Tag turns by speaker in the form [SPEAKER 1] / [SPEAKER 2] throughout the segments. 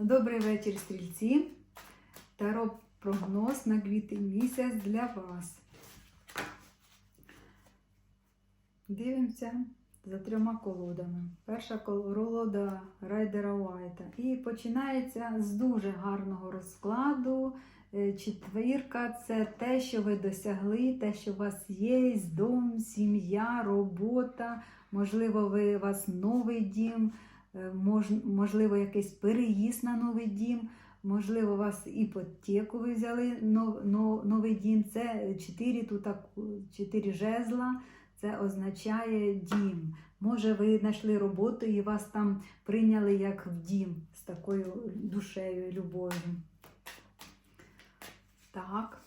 [SPEAKER 1] Добрий вечір, стрільці. Таро прогноз на квітень місяць для вас. Дивимося за трьома колодами. Перша колода Райдера Уайта. І починається з дуже гарного розкладу. Е, Четвірка це те, що ви досягли, те, що у вас є, дом, сім'я, робота. Можливо, ви у вас новий дім, можливо, якийсь переїзд на новий дім. Можливо, у вас іпотеку ви взяли но- но- новий дім. Це чотири тут так, чотири жезла. Це означає дім. Може, ви знайшли роботу і вас там прийняли як в дім з такою душею і любов'ю. Так.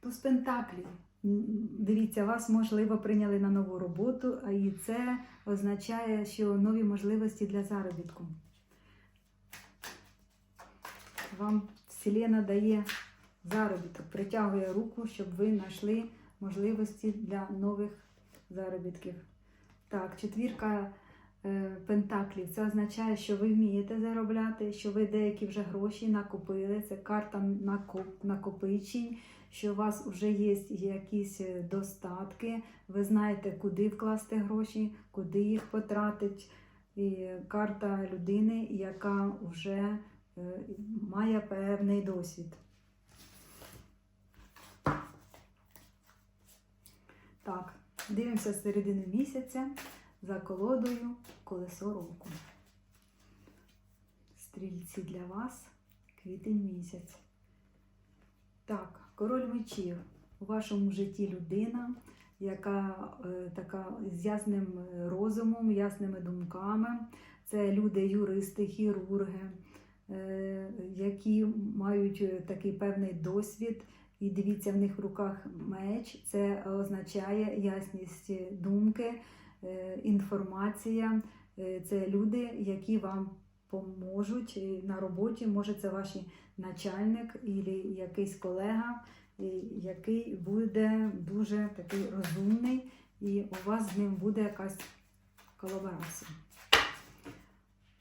[SPEAKER 1] Туз Пентаклів. Дивіться, вас можливо прийняли на нову роботу, і це означає, що нові можливості для заробітку. Вам Вселена дає заробіток, притягує руку, щоб ви знайшли можливості для нових заробітків. Так, четвірка пентаклів. Це означає, що ви вмієте заробляти, що ви деякі вже гроші накопили. Це карта нако- накопичень, що у вас вже є якісь е, достатки. Ви знаєте, куди вкласти гроші, куди їх потратити. І карта людини, яка вже е, має певний досвід. Так, дивимося з середини місяця за колодою колесо року. Стрільці для вас квітень місяць. Так, король мечів. У вашому житті людина, яка е, така з ясним розумом, ясними думками. Це люди, юристи, хірурги, е, які мають такий певний досвід. І дивіться, в них в руках меч. Це означає ясність думки, інформація. Е, Це люди, які вам поможуть е, на роботі. Може, це ваш начальник або якийсь колега, е, який буде дуже такий розумний, і у вас з ним буде якась колаборація.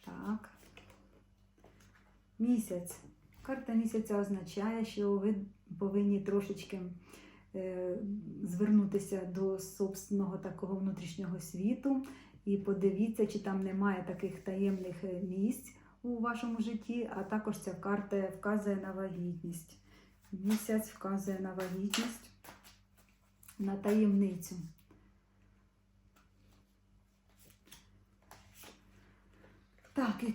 [SPEAKER 1] Так. Місяць. Карта місяця означає, що ви повинні трошечки е, звернутися до собственного такого внутрішнього світу і подивіться, чи там немає таких таємних е, місць у вашому житті, а також ця карта вказує на вагітність. Місяць вказує на вагітність, на таємницю. Так, і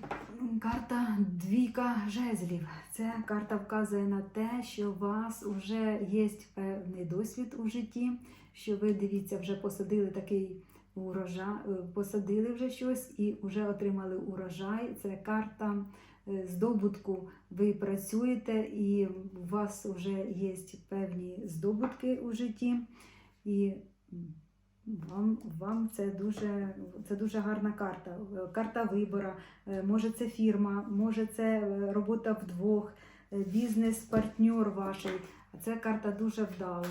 [SPEAKER 1] карта двійка жезлів. Це карта вказує на те, що у вас вже є певний досвід у житті, що ви дивіться, вже посадили такий урожай, е, посадили вже щось і вже отримали урожай. Це карта е, здобутку. Ви працюєте, і у вас вже є певні здобутки у житті. І вам, вам це дуже це дуже гарна карта. Карта вибора. Е, Може, це фірма, може, це е, робота вдвох, е, бізнес-партнер ваш. Це карта дуже вдала.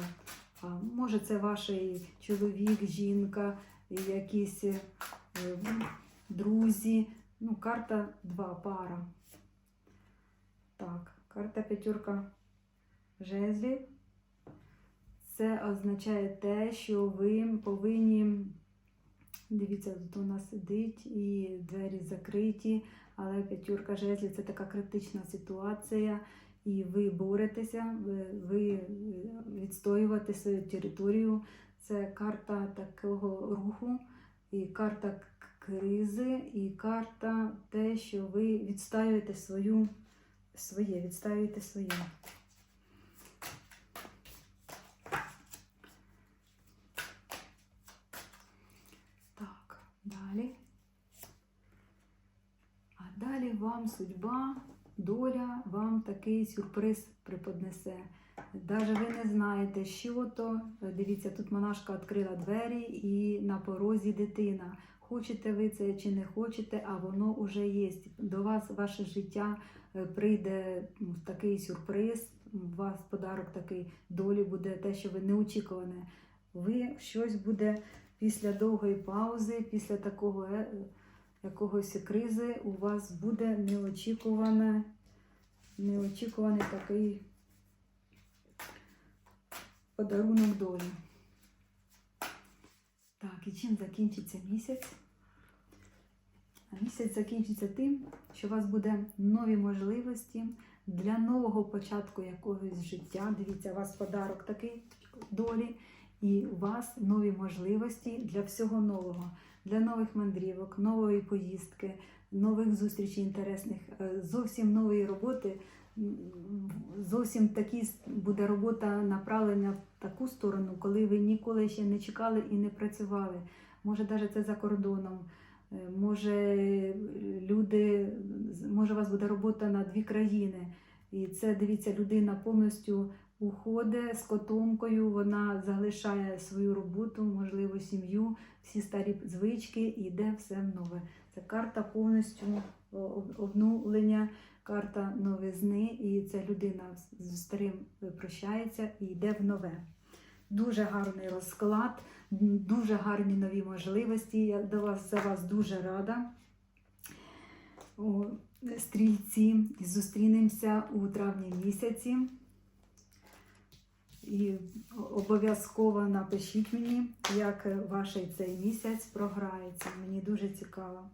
[SPEAKER 1] Може, це ваш чоловік, жінка, якісь друзі. Ну, карта два пара. Так, карта п'ятерка жезлів. Це означає те, що ви повинні. Дивіться, тут нас сидить і двері закриті, але п'ятірка жезлів це така критична ситуація, і ви боретеся, ви, ви відстоювати свою територію. Це карта такого руху, і карта кризи, і карта те, що ви відстоюєте свою, своє, відстоюєте своє. Так, далі. А далі вам судьба, доля вам такий сюрприз преподнесе. Даже ви не знаєте, що то. Дивіться, тут монашка відкрила двері і на порозі дитина. Хочете ви це чи не хочете, а воно вже є. До вас ваше життя е, прийде такий сюрприз, у вас подарок такий долі буде те, що ви неочікуване. Ви щось буде після довгої паузи, після такого е, якогось кризи у вас буде неочікуване, неочікуваний такий подарунок долі. Так, і чим закінчиться місяць? А Місяць закінчиться тим, що у вас буде нові можливості для нового початку якогось життя. Дивіться, у вас подарок такий долі, і у вас нові можливості для всього нового, для нових мандрівок, нової поїздки, нових зустрічей інтересних, е, зовсім нової роботи. Зовсім такі буде робота направлена в таку сторону, коли ви ніколи ще не чекали і не працювали. Може, навіть це за кордоном. Е, Може, люди, може, у вас буде робота на дві країни. І це, дивіться, людина повністю уходить з котомкою, вона залишає свою роботу, можливо, сім'ю, всі старі звички і йде все в нове. Це карта повністю о- об- обнулення, карта новизни, і ця людина з старим прощається і йде в нове. Дуже гарний розклад, дуже гарні нові можливості. Я до вас за вас дуже рада. О, стрільці, зустрінемося у травні місяці. І обов'язково напишіть мені, як ваш цей місяць програється. Мені дуже цікаво.